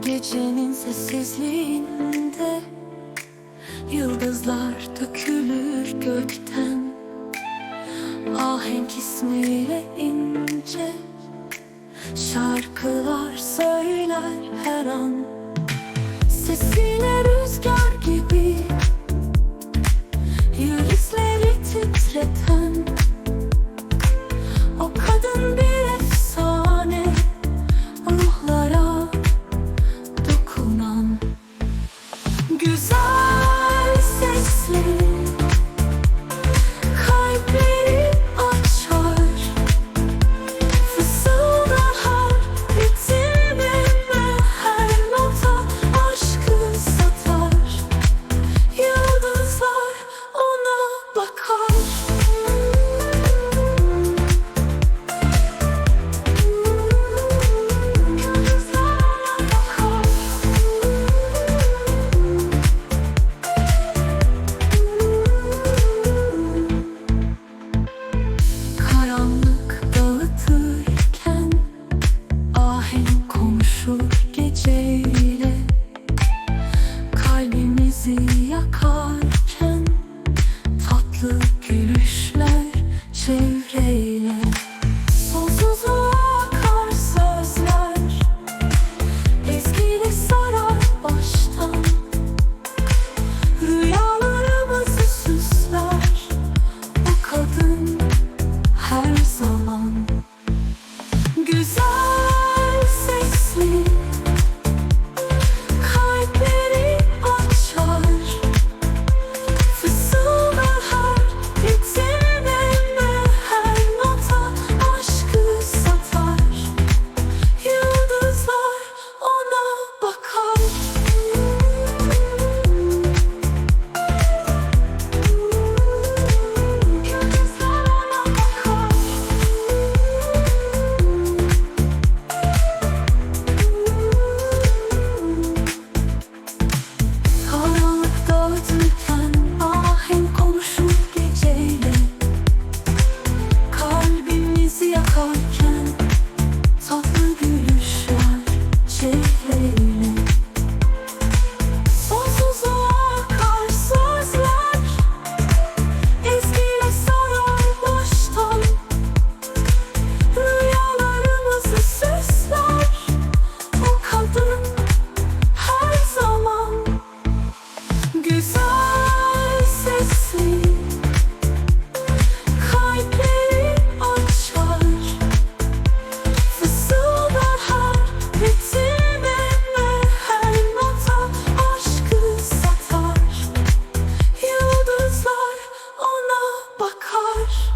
Gecenin sessizliğinde Yıldızlar dökülür gökten. Ahenk ismiyle ince Şarkılar söyler her an. Sesiyle rüzgar your call. bakar